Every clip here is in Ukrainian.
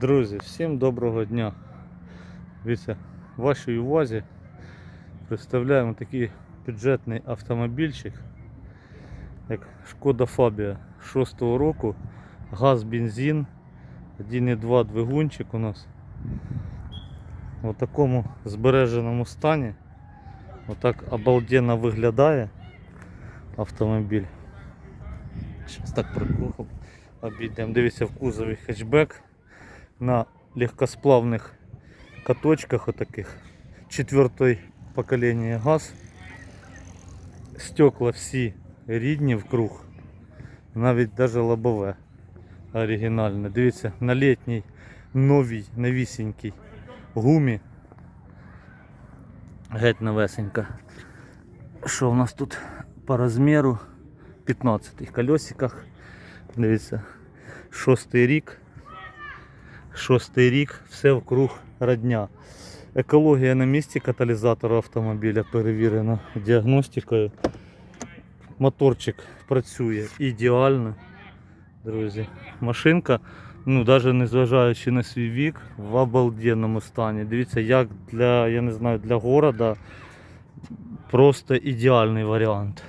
Друзі, всім доброго дня. Дивіться, вашій увазі представляємо такий бюджетний автомобільчик, як Шкода Фабія 6-го року, газ, бензин, 1,2 двигунчик у нас. В такому збереженому стані. Отак обалденно виглядає автомобіль. Зараз так прикрухом обійдемо. Дивіться в кузові хетчбек на легкосплавних каточках отаких. Четвертої покоління газ. Стекла всі рідні в круг. Навіть даже лобове оригінальне. Дивіться, на літній новій, новісінькій гумі. Геть новесенька. Що в нас тут по розміру? 15 колесиках. Дивіться, шостий рік. Шостий рік, все вкруг родня. Екологія на місці каталізатора автомобіля перевірена діагностикою. Моторчик працює ідеально, друзі. Машинка, ну навіть незважаючи на свій вік, в обалденному стані. Дивіться, як для, я не знаю, для города просто ідеальний варіант.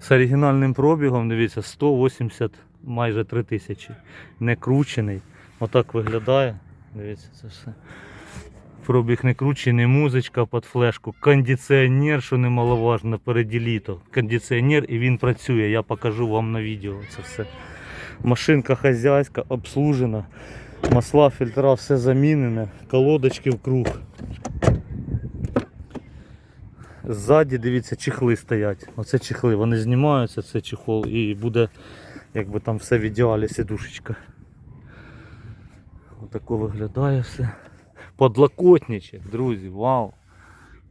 З оригінальним пробігом, дивіться, 180 майже 3 тисячі. Не кручений. Отак виглядає. Дивіться, це все. Пробіг не кручений, музичка під флешку, кондиціонер, що немаловажно, напереді літо. Кондиціонер і він працює, я покажу вам на відео це все. Машинка хазяйська, обслужена, масла, фільтра, все замінене, колодочки в круг. Ззаді, дивіться, чехли стоять. Оце чехли, вони знімаються, це чехол і буде якби там все в ідеалі сидушечка. Отако виглядає все. Подлокотничок, друзі, вау.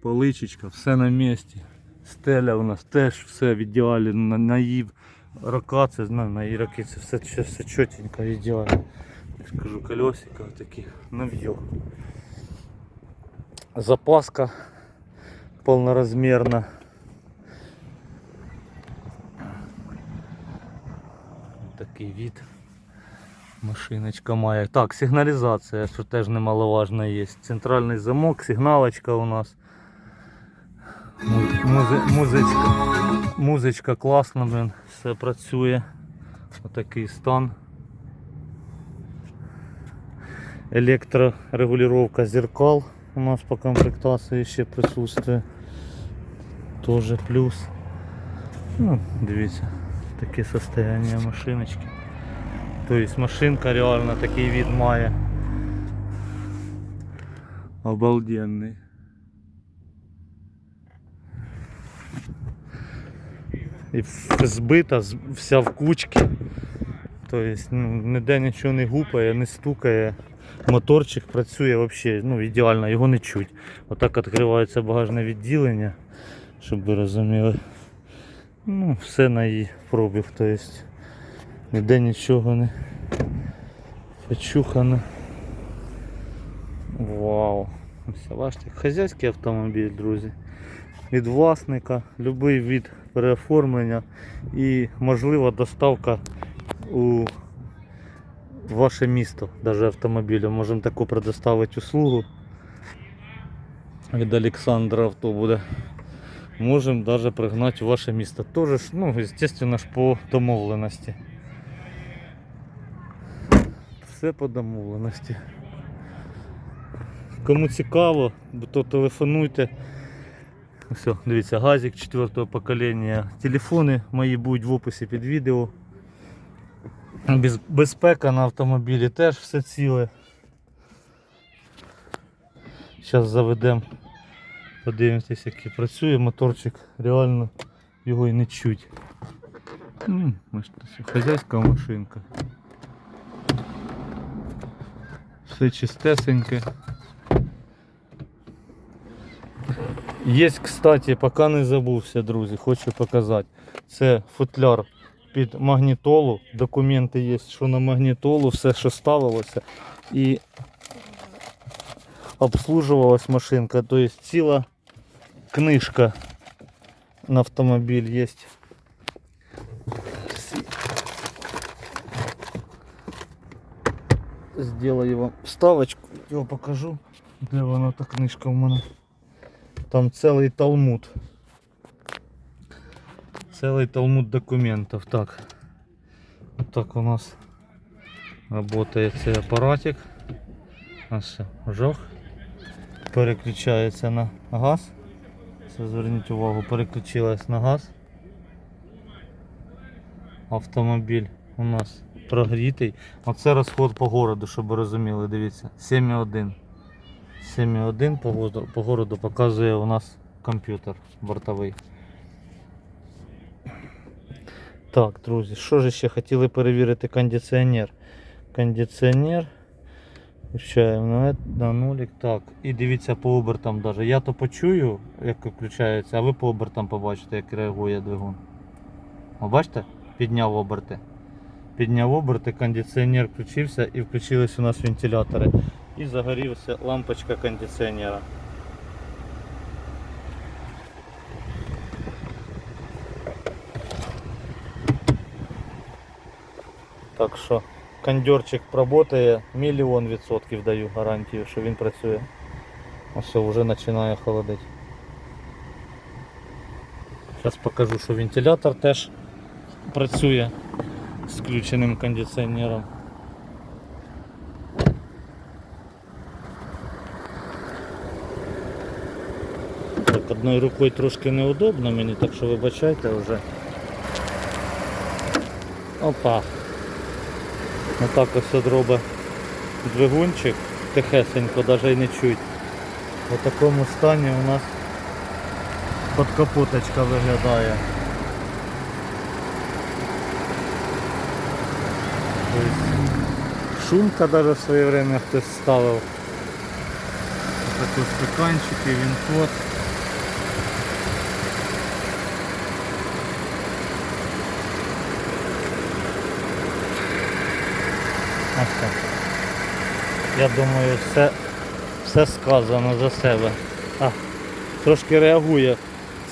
Поличечка, все на місці. Стеля у нас теж все в ідеалі, на, на її рока, це знаю, на її роки це все, все, все чотенько, ідеально. Я ж кажу, колесика такі нав'йо. Запаска полноразмерна. Такий від. Машиночка має. Так, сигналізація, що теж немаловажно є. Центральний замок, сигналочка у нас. Му- Музи, музичка, музичка класна, блин, все працює. Отакий стан. Електрорегулювання зеркал у нас по комплектації ще присутствує. Тоже плюс. Ну, дивіться, таке состояние машиночки. Тобто машинка реально такий від має. Обалденний. І збита, вся в кучці. Тобто ну, ніде нічого не гупає, не стукає. Моторчик працює взагалі ну, ідеально, його не чуть. Отак відкривається багажне відділення, щоб ви розуміли. Ну, все на її пробіг. Тобто ніде нічого не почухано. Вау! Ось хазяйський автомобіль, друзі. Від власника, будь-який від переоформлення і можлива доставка у ваше місто, навіть автомобілем. Можемо таку предоставити услугу. Від Олександра авто буде. Можемо навіть пригнати в ваше місто. Тоже ну, звісно ж, по домовленості. Все по домовленості. Кому цікаво, то телефонуйте. Все, дивіться, газик 4 покоління. Телефони мої будуть в описі під відео. Безпека на автомобілі теж все ціле. Зараз заведемо, подивимося, який працює моторчик, реально його і не чуть. Хазяйська машинка. Все чистесеньке. Є, кстати, поки не забувся, друзі, хочу показати. Це футляр під магнітолу. Документи є, що на магнітолу, все, що ставилося. І обслуживалась машинка. Тобто ціла книжка на автомобіль є. Зроблю вам вставочку, його покажу. Де вона та книжка в мене? Там цілий талмуд. Целый талмуд документов. Так. Вот так у нас работает цей апаратик. Ось жох. Переключається на газ. Це зверніть увагу, переключилась на газ. Автомобіль у нас прогрітий. Оце розход по городу, щоб ви розуміли, дивіться. 7,1. 7,1 по по городу показує у нас комп'ютер бортовий. Так, друзі, що ж ще хотіли перевірити кондиціонер? Кондиціонер. Включаємо на, нулік. Так, і дивіться по обертам даже. Я то почую, як включається, а ви по обертам побачите, як реагує двигун. Бачите? Підняв оберти. Підняв оберти, кондиціонер включився і включились у нас вентилятори. І загорівся лампочка кондиціонера. Так що кондьорчик працює, мільйон відсотків даю гарантію, що він працює. Ось вже починає холодити. Зараз покажу, що вентилятор теж працює з включеним кондиціонером. Так, одною рукою трошки неудобно мені, так що вибачайте вже. Опа. Отак ось от робить двигунчик, тихесенько, навіть і не чуть. В такому стані у нас подкапоточка виглядає. Тобто шумка даже в своє время хтось ставив. Такі стаканчики, вінкод. Ось так. Я думаю, все, все сказано за себе. А, трошки реагує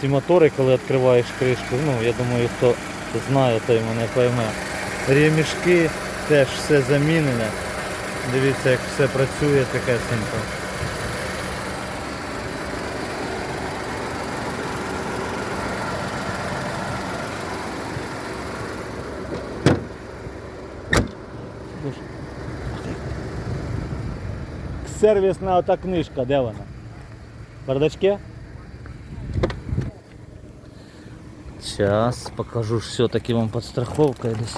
ці мотори, коли відкриваєш кришку. Ну, я думаю, хто знає, той мене пойме. Ремішки теж все замінене. Дивіться, як все працює тихесенько. Сервісна ота книжка, де вона? В бардачке? Сейчас покажу все-таки вам подстраховка десь.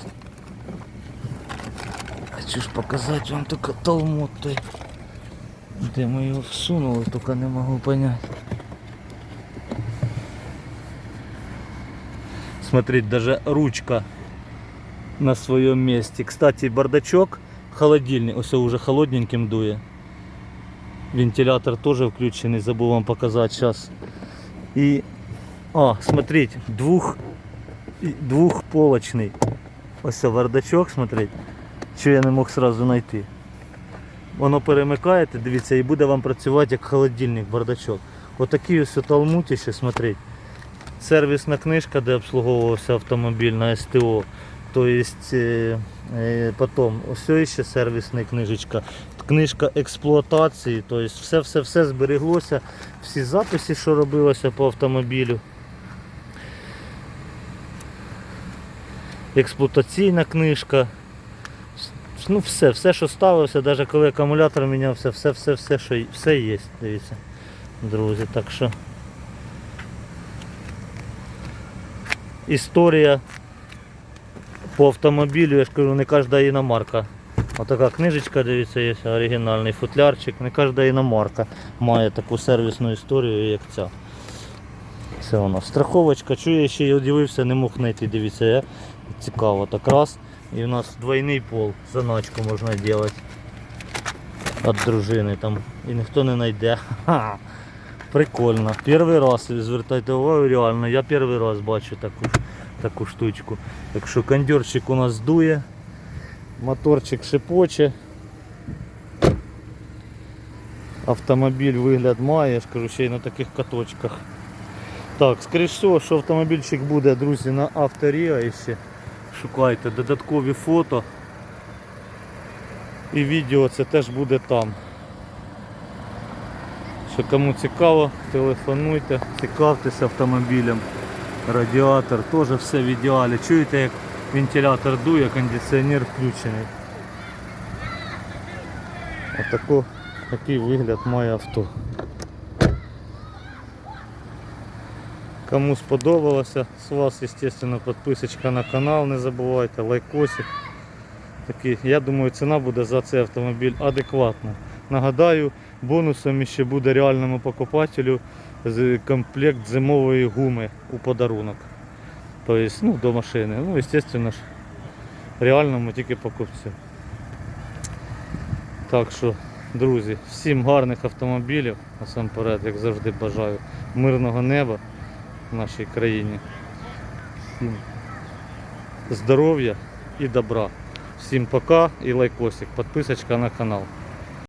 Хочу ж показати вам только талмуд той. Де ми його всунули, только не можу понять. Смотрите, даже ручка на своем месте. Кстати, бардачок холодильный, все уже холодненьким дує. Вентилятор тоже включений, забыл вам показать сейчас. И, а, смотрите, двух, и- двухполочный. Ось це бардачок, смотрите. Що я не мог сразу знайти. Воно перемикаєте, дивіться, і буде вам працювати як холодильник, бардачок. Отакий ось талмутіще, смотрите. Сервісна книжка, де обслуговувався автомобіль на СТО. То есть, е, е, ось ще сервісна книжечка, книжка експлуатації, то есть все, все, все збереглося, всі записи, що робилося по автомобілю. Експлуатаційна книжка. Ну все, все, що ставилося, навіть коли акумулятор мінявся, все, все, все, що все є, дивіться, друзі. Так що історія по автомобілю, я ж кажу, не кожна іномарка. Отака книжечка, дивіться, є оригінальний футлярчик. Не кожна іномарка має таку сервісну історію, як ця. Це воно. Страховочка, чую, я ще й удивився, не мог знайти. Дивіться, я цікаво так раз. І у нас двойний пол, заначку можна робити. Від дружини там. І ніхто не знайде. Ха! Прикольно. Перший раз звертайте увагу, реально, я перший раз бачу таку, таку штучку. Так що кондьорчик у нас дує, моторчик шипоче. Автомобіль вигляд має, я ж кажу, ще й на таких каточках. Так, скоріш всього, що автомобільчик буде, друзі, на авторіа ще. Шукайте додаткові фото. І відео це теж буде там. Що кому цікаво, телефонуйте, цікавтеся автомобілем. Радіатор теж все в ідеалі. Чуєте, як вентилятор дує, кондиціонер включений. Отако, вигляд має авто. Кому сподобалося, з вас, звісно, підписочка на канал, не забувайте, лайкосик. Такий, я думаю, ціна буде за цей автомобіль адекватна. Нагадаю, бонусом ще буде реальному покупателю комплект зимової гуми у подарунок. Тобто, ну, до машини. Ну, звісно ж, реальному тільки покупцю. Так що, друзі, всім гарних автомобілів, насамперед, як завжди бажаю, мирного неба в нашій країні. Здоров'я і добра. Всім пока і лайкосик, підписочка на канал.